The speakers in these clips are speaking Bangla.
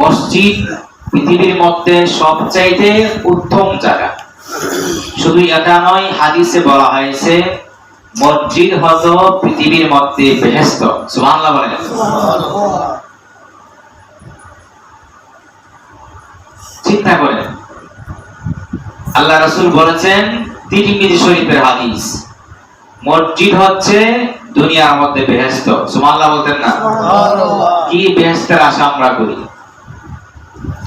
মসজিদ পৃথিবীর মধ্যে সবচাইতে উত্তম জায়গা। শুধু এটা নয় হাদিসে বলা হয়েছে মসজিদ হলো পৃথিবীর মধ্যে বেহেস্ত সুবহানাল্লাহ বলেন। চিন্তা করেন আল্লাহ রাসূল বলেছেন তিরমিজি শরীফের হাদিস মসজিদ হচ্ছে দুনিয়ার মধ্যে বেহেস্ত সুবহানাল্লাহ বলতেন না? কি বেহেস্তের আশা আমরা করি?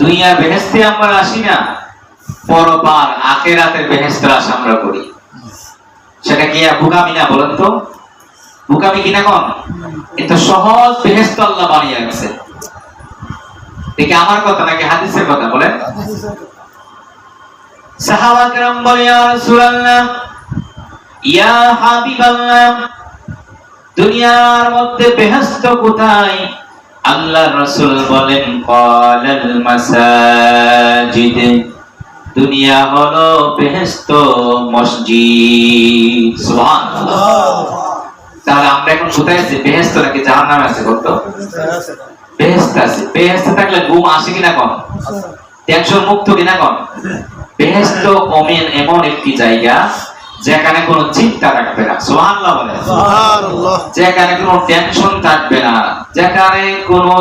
দুনিয়ার বেহেস্তে আমরা আসি না পরপার আখেরাতের বেহেস্তের আশা আমরা করি সেটা কি আর বুকামি না বলেন তো বুকামি কিনা কোন কিন্তু সহজ বেহেস্ত আল্লাহ বানিয়ে গেছে দেখি আমার কথা নাকি হাদিসের কথা বলেন সাহাবা کرام বলে ইয়া রাসূলুল্লাহ ইয়া হাবিবাল্লাহ দুনিয়ার মধ্যে বেহেশত কোথায় আল্লাহ রাসূল বলেন মাসাজিদ দুনিয়া হলো বেহেশত মসজিদ। তাহলে আমরা এখন কোথায় আছি? বেহেশত নাকি জাহান্নামে আছে কত বেহেশত আছে। থাকলে ঘুম আসে কিনা কম টেনশন মুক্ত কিনা কম বেহেশত কমেন এমন একটি জায়গা যেখানে কোনো চিন্তা থাকবে না সুবহানাল্লাহ বলেন যেখানে কোনো টেনশন থাকবে না যেখানে কোনো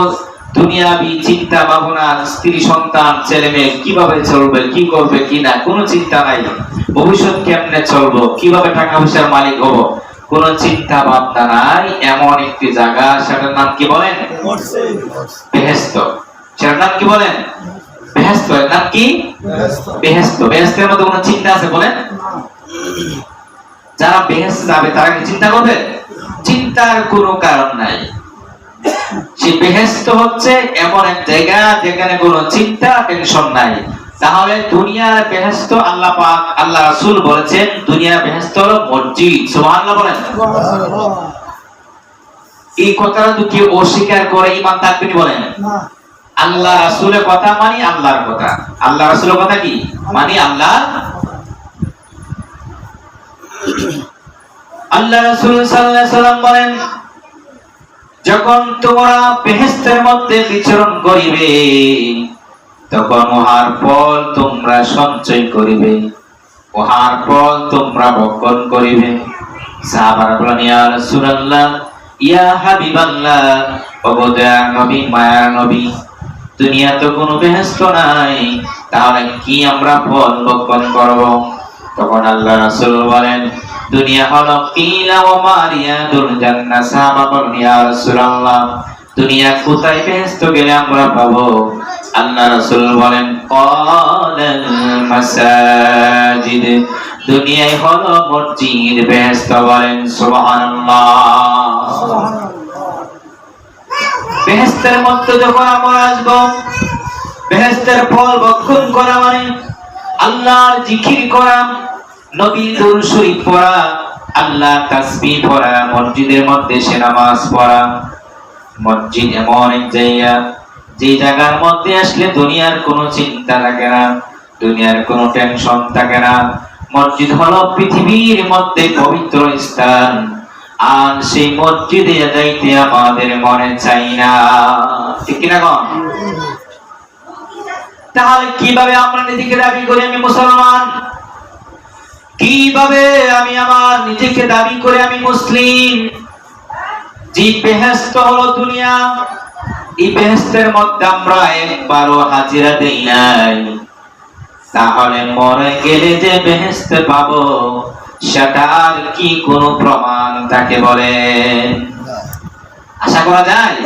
দুনিয়াবি চিন্তা ভাবনা স্ত্রী সন্তান ছেলে মেয়ে কীভাবে চলবে কি করবে কি না কোনো চিন্তা নাই। ভবিষ্যৎ কেমনে চলবো কীভাবে টাকা পয়সার মালিক হব কোনো চিন্তা ভাবনা নাই এমন একটি জায়গা। সেটার নাম কি বলেন? বেহেস্ত সেটার নাম কি বলেন? বেহেস্ত নাম কি? বেহেস্ত বেহেস্তের কোনো চিন্তা আছে বলেন? যারা বেহেস্ত যাবে তারা কি চিন্তা করবে? চিন্তার কোনো কারণ নাই। সে বেহেস্ত হচ্ছে এমন এক জায়গা যেখানে কোনো চিন্তা টেনশন নাই। তাহলে দুনিয়ার বেহেস্ত আল্লাহ পাক আল্লাহ রাসূল বলেছেন দুনিয়ার বেহেস্ত হলো মসজিদ। সুবহানাল্লাহ বলেন। এই কথাটা তো কেউ অস্বীকার করে ইমান থাকবেনি বলেন আল্লাহ রাসূলের কথা মানি আল্লাহর কথা। আল্লাহ রাসূলের কথা কি? মানি আল্লাহ আল্লাহ রাসূল সাল্লাল্লাহু আলাইহি সাল্লাম বলেন, যখন তোমরা বেহেশতের মধ্যে বিচরণ করিবে, তখন উহার ফল তোমরা সঞ্চয় করিবে, উহার ফল তোমরা ভক্ষণ করিবে। সাহাবারা বলেন, ইয়া রাসূলুল্লাহ, ইয়া হাবিবাল্লাহ ওগো নবী, মায়া নবী দুনিয়া তো কোনো বেহেশত নাই, তাহলে কি আমরা ফল ভক্ষণ করব? তখন আল্লাহ রাসূল বলেন, দুনিয়া হলো কিলা ও মারিয়াদুল জান্নাহ, সাহাবা বলেন, ইয়া রাসূলুল্লাহ, দুনিয়া কোথায় বেহেশত গেলে আমরা পাবো? আল্লাহ রাসূল বলেন ক্বালাল মাসাজিদ, দুনিয়ায় হলো মসজিদ বেহেশত বলেন, সুবহানাল্লাহ। বেহেস্তের মধ্যে যখন আমরা আসব বেহেস্তের ফল ভক্ষণ করা মানে আল্লাহর জিকির করা নবী দুরূদ শরীফ পড়া আল্লাহ তাসবিহ পড়া, মসজিদের মধ্যে সে নামাজ পড়া। মসজিদ এমন এক জায়গা, যে জায়গার মধ্যে আসলে দুনিয়ার কোনো চিন্তা থাকে না, দুনিয়ার কোনো টেনশন থাকে না। মসজিদ হলো পৃথিবীর মধ্যে পবিত্র স্থান, আর সেই মসজিদে যাইতে আমাদের মনে চাই না। ঠিক কিনা কন? তাহলে কীভাবে আমরা নিজেকে দাবি করি আমি মুসলমান? কীভাবে আমি আমার নিজেকে দাবি করে আমি মুসলিম? যে বেহেস্ত হলো দুনিয়া, এই বেহেস্তের মধ্যে আমরা একবারও হাজিরা দেই নাই। তাহলে মরে গেলে যে বেহেস্তে পাবো সেটার কি কোনো প্রমাণ তাকে বলে? আশা করা যায়?